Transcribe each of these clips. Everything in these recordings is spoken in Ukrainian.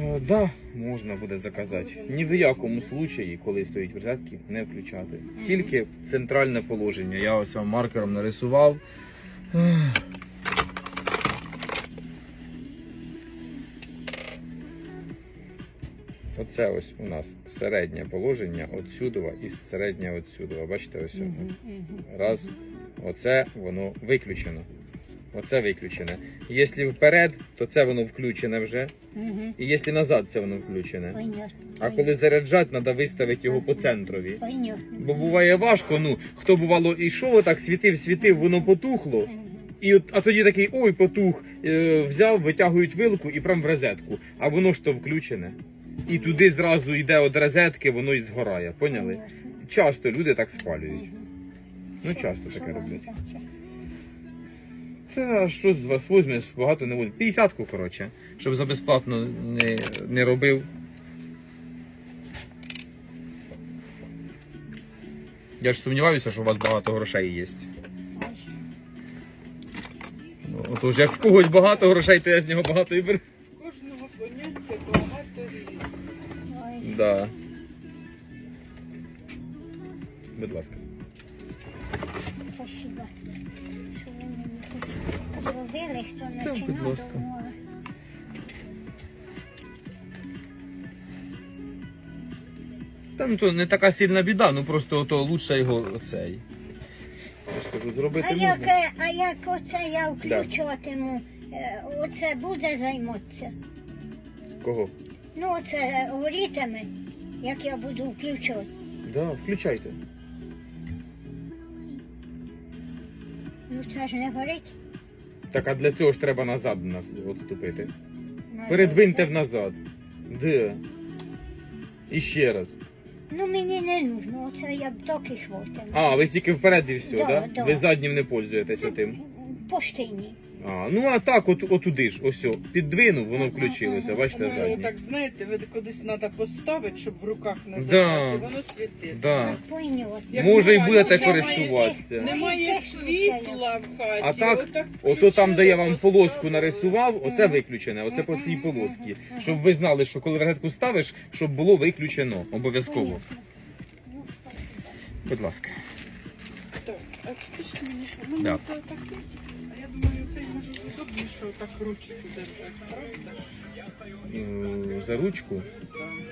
Е, Да, можна буде заказати. Ні в якому случаї, коли стоїть в розетці, не включати. Тільки центральне положення. Я ось вам маркером нарисував. Оце ось у нас середнє положення отсюдова і середнє отсюдова. Бачите, ось. Раз. Оце воно виключено. Оце виключене. Якщо вперед, то це воно включене вже. Мгм. І якщо назад, це воно включене. Понятно. А коли заряджати, треба виставити його по центрові. Понятно. Бо буває важко, ну хто бувало ішов, отак світив, світив, воно потухло. І от, а тоді такий ой, потух, е, взяв, витягують вилку і прям в розетку. А воно ж то включене. І туди зразу йде від розетки, воно і згорає. Поняли? Часто люди так спалюють. Ну часто таке роблять. Та що з вас візьмеш, багато не буде. П'ятдесятку, коротше, щоб за безплатно не, не робив. Я ж сумніваюся, що у вас багато грошей є. Отож, як в когось багато грошей, то я з нього багато і беру. Кожного поняття багато різних. Да. Будь ласка. Спасибо. Зробили, хто починав, будь ласка. Та ну то не така сильна біда, ну просто ото лучше його оцей. Зробити А можна. як, е, а як оце я включатиму, е, оце буде займатися? Кого? Ну, оце горітиме, як я буду включати. Да, включайте. Ну це ж не горить. Так, а для цього ж треба назад нас відступити. Передвиньте назад. Де? І ще раз. Ну мені не нужно, оце я б доки і. А, ви тільки вперед і все, Да, да? да. Ви заднім не пользуєтесь отим. Поштині. А, ну а так, от, отуди ж, ось, о, піддвинув, воно включилося, бачите, Воно заднє. так, знаєте, ви кудись треба поставити, щоб в руках не Да. держати, воно світить. Да. Як Може, і буває, будете ну, користуватися. Немає світла в хаті. А так, отак Ото там, де я вам включили, полоску поставили. нарисував, оце Мгм. виключене, оце по цій Мгм, мгм. Щоб ви знали, що коли рогатку ставиш, щоб було виключено обов'язково. Понятно. Ну, спасибо. Будь ласка. Так, а скажіть мені, у мене Да. це а думаю, ручку правда? Е, За ручку.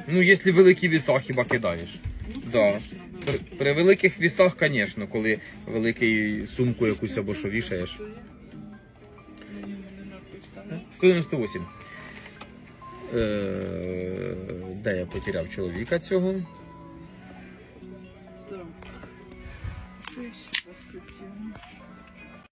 Ну, якщо великі віса, хіба кидаєш. Ну, Да. При, великий. при великих вісах, звісно, коли великий сумку якусь або що вішаєш. Не написано. 198. Е, де я потеряв чоловіка цього? Так. Що я ще вас хотіла?